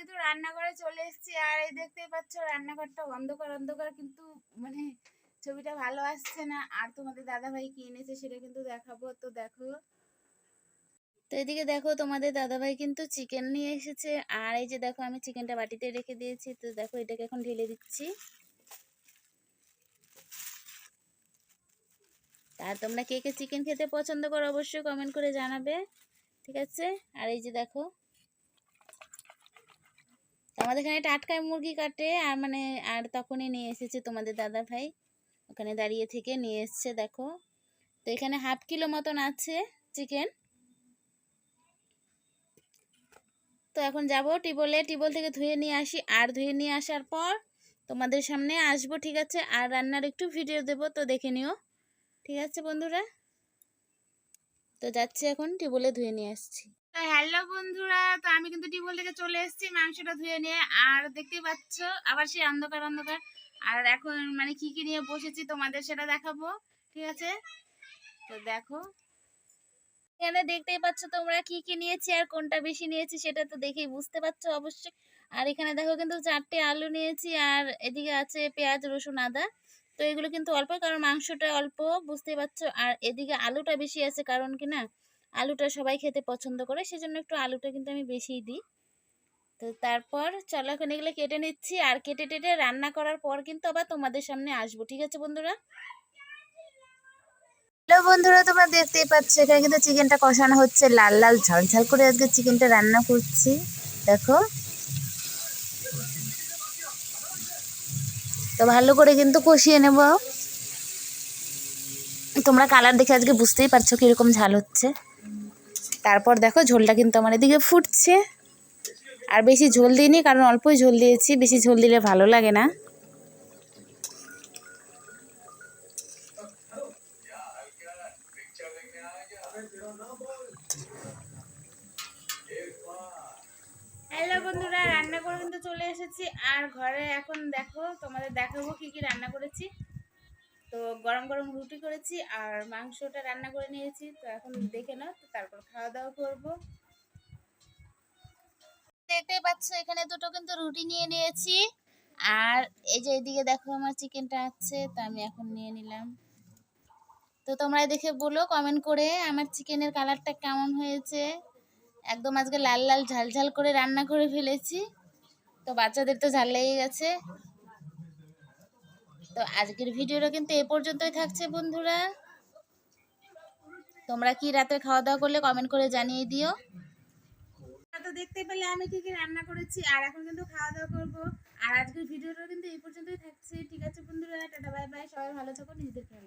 কিন্তু রান্নাঘরে চলে এসেছি আর এই দেখতেই পাচ্ছ রান্নাঘরটা অন্ধকার অন্ধকার কিন্তু মানে ছবিটা ভালো আসছে না। আর তোমাদের দাদা ভাই কি এনেছে সেটা কিন্তু দেখাবো। তো দেখো। তো এদিকে দেখো, তোমাদের দাদাভাই কিন্তু চিকেন নিয়ে এসেছে। আর এই যে দেখো, আমি চিকেনটা বাটিতে রেখে দিয়েছি। তো দেখো, এটাকে এখন ঢেলে দিচ্ছি। আর তোমরা কে কে চিকেন খেতে পছন্দ করো অবশ্যই কমেন্ট করে জানাবে। ঠিক আছে? আর এই যে দেখো আমাদের এখানে টাটকায় মুরগি কাটে, আর মানে আর তখনই নিয়ে এসেছে তোমাদের দাদা ভাই। ওখানে দাঁড়িয়ে থেকে নিয়ে এসছে, দেখো। তো এখানে হাফ কিলো মতন আছে চিকেন। তো এখন যাব টিবলে। টিবল থেকে ধুয়ে নিয়ে আসি। আর ধুয়ে নিয়ে আসার পর তোমাদের সামনে আসব, ঠিক আছে? আর রান্নার একটু ভিডিও দেবো, তো দেখে নিও। ঠিক আছে বন্ধুরা? তো যাচ্ছি এখন, টিবলে ধুয়ে নিয়ে আসছি। হ্যালো বন্ধুরা, তো আমি কিন্তু টিবল থেকে চলে এসেছি, মাংসটা ধুয়ে নিয়ে। আর দেখতেই পাচ্ছ, আবার সেই অন্ধকার অন্ধকার। আর এখন মানে কি কি নিয়ে বসেছি তোমাদের সেটা দেখাবো, ঠিক আছে? তো দেখো। এখানে দেখতেই পাচ্ছ তোমরা কি কি নিয়েছি আর কোনটা বেশি নিয়েছি সেটা তো দেখেই বুঝতে পারছ অবশ্যই। আর এখানে দেখো কিন্তু চারটে আলু নিয়েছি, আর এদিকে আছে পেঁয়াজ, রসুন, আদা। তো এগুলো কিন্তু অল্প, কারণ মাংসটা অল্প, বুঝতেই পারছ। আর এদিকে আলুটা বেশি আছে, কারণ কি না? আলুটা সবাই খেতে পছন্দ করে, সেজন্য একটু আলুটা কিন্তু আমি বেশিই দিই। তো তারপর চলো এখন এগুলো কেটে নিচ্ছি, আর কেটে টেটে রান্না করার পর কিন্তু আবার তোমাদের সামনে আসব, ঠিক আছে বন্ধুরা? হ্যালো বন্ধুরা, তোমরা দেখতেই পাচ্ছ, এখানে কিন্তু চিকেনটা কষানো হচ্ছে লাল লাল, ঝাল ঝাল করে আজকে চিকেনটা রান্না করছি। দেখো। তো ভালো করে কিন্তু কষিয়ে নেব। তোমরা কালার দেখে আজকে বুঝতেই পারছ কীরকম ঝাল হচ্ছে। তারপর দেখো ঝোলটা কিন্তু আমার এদিকে ফুটছে। আর বেশি ঝোল দিইনি, কারণ অল্পই ঝোল দিয়েছি, বেশি ঝোল দিলে ভালো লাগে না। বন্ধুরা রান্না করে কিন্তু চলে এসেছি। আর ঘরে এখন দেখো তোমাদের দেখাবো কি কি রান্না করেছি। তো গরম গরম রুটি করেছি আর মাংসটা রান্না করে নিয়েছি। তো এখন দেখে নাও, তো তারপর খাওয়া দাওয়া করব। দেখতেই পাচ্ছ, এখানে দুটো কিন্তু রুটি নিয়ে নিয়েছি। আর এই যে এদিকে দেখো আমার চিকেনটা আছে, তো আমি এখন নিয়ে নিলাম। তো তোমরা দেখে বলো কমেন্ট করে আমার চিকেনের কালারটা কেমন হয়েছে। একদম আজকে লাল লাল ঝাল ঝাল করে রান্না করে ফেলেছি। তো বাচ্চাদের তো ঝাল লেগে গেছে। তো আজকের ভিডিওটা কিন্তু এ পর্যন্তই থাকছে বন্ধুরা। তোমরা কি রাতে খাওয়া দাওয়া করলে কমেন্ট করে জানিয়ে দিও। তো দেখতে পেলে আমি কি কি রান্না করেছি, আর এখন কিন্তু খাওয়া দাওয়া করব। আর আজকের ভিডিওটা কিন্তু এই পর্যন্তই থাকছে। ঠিক আছে বন্ধুরা, টাটা বাই বাই সবাই ভালো থাকো, নিজেদের খেয়াল